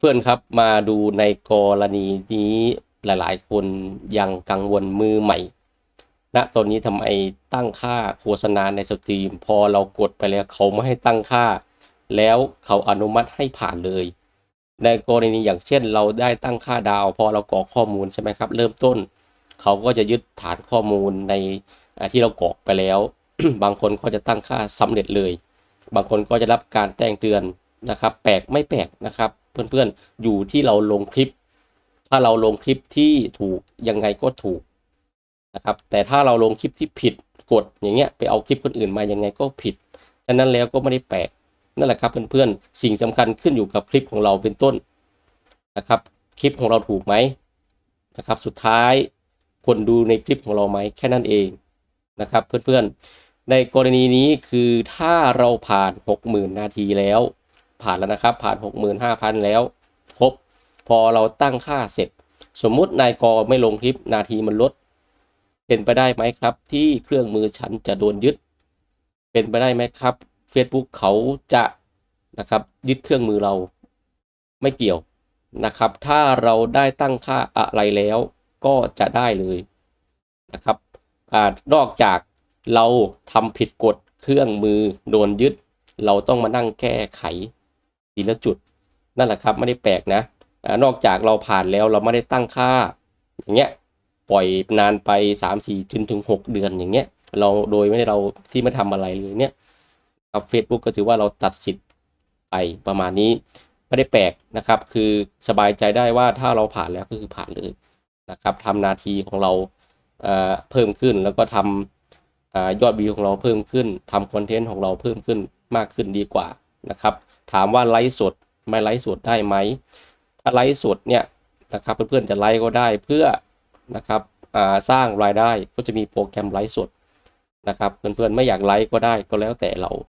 เพื่อนครับมาดูในกรณีนี้หลาย ๆ คนยังกังวลมือใหม่ณตอนนี้ทำไมตั้งค่าโฆษณาในสตรีม พอเรากดไปแล้วเขาไม่ให้ตั้งค่า แล้วเขาอนุมัติให้ผ่านเลย ในกรณีอย่างเช่น เราได้ตั้งค่าดาว พอเรากรอกข้อมูลใช่ไหมครับ เริ่มต้น เขาก็จะยึดฐานข้อมูลในที่เรากรอกไปแล้ว บางคนก็จะตั้งค่าสำเร็จเลย บางคนก็จะรับการแจ้งเตือนนะครับ แปลกไม่แปลกนะครับ เพื่อนๆ อยู่ที่เราลงคลิป ถ้าเราลงคลิปที่ถูกยังไงก็ถูกนะครับ แต่ถ้าเราลงคลิปที่ผิดกดอย่างเงี้ยไปเอาคลิปคนอื่นมายังไงก็ผิดฉะนั้นแล้วก็ไม่ได้แปลกนั่นแหละครับเพื่อนๆ สิ่งสำคัญขึ้นอยู่กับคลิปของเราเป็นต้นนะครับ คลิปของเราถูกไหมนะครับ สุดท้ายคนดูในคลิปของเราไหมแค่นั้นเองนะครับเพื่อนๆ ในกรณีนี้คือถ้าเราผ่าน 60,000 นาทีแล้ว ผ่านแล้วนะครับ ผ่าน 65,000 แล้วครบ พอเราตั้งค่าเสร็จ สมมุตินายกอไม่ลงคลิปนาทีมันลด เป็นไปได้ไหมครับ ที่เครื่องมือฉันจะโดนยึด เป็นไปได้ไหมครับ Facebook เขาจะนะครับยึดเครื่องมือเราไม่เกี่ยวนะครับ ถ้าเราได้ตั้งค่าอะไรแล้วก็จะได้เลยนะครับอนอกจากเราทำผิดกฎเครื่องมือโดนยึด เราต้องมานั่งแก้ไข ทีละจุดนั่นแหละครับไม่ได้แปลกนะนอกจากเราผ่านแล้วเราไม่ได้ตั้งค่าอย่างเงี้ยปล่อยนานไป 3 4จนถึง 6 เดือนอย่างเงี้ยเราโดยไม่ได้เราที่ไม่ทำอะไรเลยเนี่ยครับ Facebook ก็ถือว่าเราตัดสิทธิ์ไปประมาณนี้ไม่ได้แปลกนะครับ คือสบายใจได้ว่าถ้าเราผ่านแล้วก็คือผ่านเลยนะครับทำนาทีของเราเพิ่มขึ้นแล้วก็ทำอยอดวิวของเราเพิ่มขึ้นทำคอนเทนต์ของเราเพิ่มขึ้นมากขึ้นดีกว่านะครับ ถามว่าไลฟ์สดไม่ไลฟ์สดได้ไหมถ้าไลฟ์สดเนี่ยนะครับเพื่อนๆจะไลฟ์ก็ได้เพื่อนะครับสร้างรายได้ก็จะมีโปรแกรมไลฟ์สดนะครับเพื่อนๆไม่อยากไลฟ์ก็ได้ก็แล้วแต่เรา